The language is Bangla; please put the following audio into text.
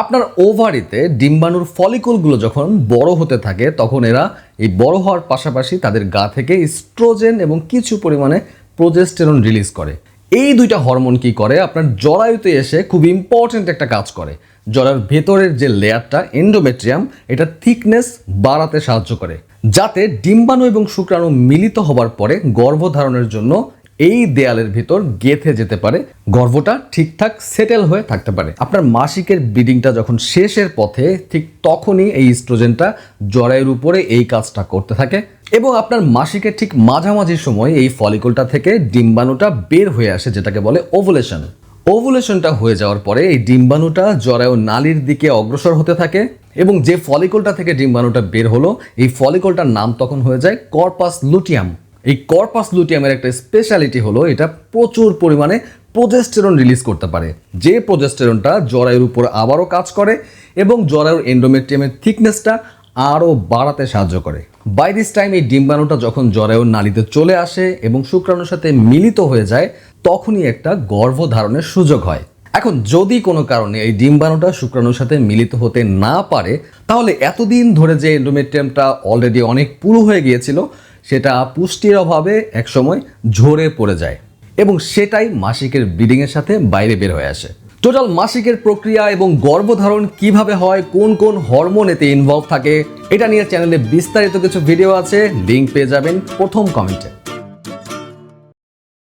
আপনার ওভারিতে ডিম্বাণুর ফলিকলগুলো যখন বড় হতে থাকে, তখন এরা এই বড় হওয়ার পাশাপাশি তাদের গা থেকে স্ট্রোজেন এবং কিছু পরিমাণে প্রোজেস্টেরন রিলিজ করে। এই দুইটা হরমোন কি করে? আপনার জরায়ুতে এসে খুব ইম্পর্ট্যান্ট একটা কাজ করে। জরায়ুর ভেতরের যে লেয়ারটা এন্ডোমেট্রিয়াম এটা থিকনেস বাড়াতে সাহায্য করে। যাতে ডিম্বাণু এবং শুক্রাণু মিলিত হবার পরে গর্ভধারণের জন্য এই দেয়ালের ভিতর গেথে যেতে পারে, গর্ভটা ঠিকঠাক সেটেল হয়ে থাকতে পারে। আপনার মাসিকের ব্লিডিংটা যখন শেষের পথে, ঠিক তখনই এই স্ট্রোজেনটা জরায়ুর উপরে এই কাজটা করতে থাকে এবং আপনার মাসিকের ঠিক মাঝামাঝি সময় এই ফলিকলটা থেকে ডিম্বাণুটা বের হয়ে আসে, যেটাকে বলে ওভুলেশন ওভুলেশনটা হয়ে যাওয়ার পরে এই ডিম্বাণুটা জরায়ু নালীর দিকে অগ্রসর হতে থাকে এবং যে ফলিকলটা থেকে ডিম্বাণুটা বের হলো, এই ফলিকলটার নাম তখন হয়ে যায় কর্পাস লুটিয়াম এই কর্পাস লুটিয়ামের একটা স্পেশালিটি হলো এটা প্রচুর পরিমাণে প্রোজেস্টেরন রিলিজ করতে পারে। যে প্রোজেস্টেরনটা জরায়ুর উপর আবারও কাজ করে এবং জরায়ুর এন্ডোমেট্রিয়ামের থিকনেসটা আরও বাড়াতে সাহায্য করে। বাই দিস টাইম এই ডিম্বাণুটা যখন জরায়ুর নালীতে চলে আসে এবং শুক্রাণুর সাথে মিলিত হয়ে যায়, তখনই একটা গর্ভধারণের সুযোগ হয়। এখন যদি কোনো কারণে এই ডিম্বাণুটা শুক্রাণুর সাথে মিলিত হতে না পারে, তাহলে এতদিন ধরে যে এন্ডোমেট্রিয়ামটা অলরেডি অনেক পুরু হয়ে গিয়েছিল সেটা পুষ্টির অভাবে একসময় ঝরে পড়ে যায় এবং সেটাই মাসিকের ব্লিডিংয়ের সাথে বাইরে বের হয়ে আসে। টোটাল মাসিকের প্রক্রিয়া এবং গর্ভধারণ কীভাবে হয়, কোন কোন হরমোন এতে ইনভলভ থাকে, এটা নিয়ে চ্যানেলে বিস্তারিত কিছু ভিডিও আছে লিঙ্ক পেয়ে যাবেন প্রথম কমেন্টে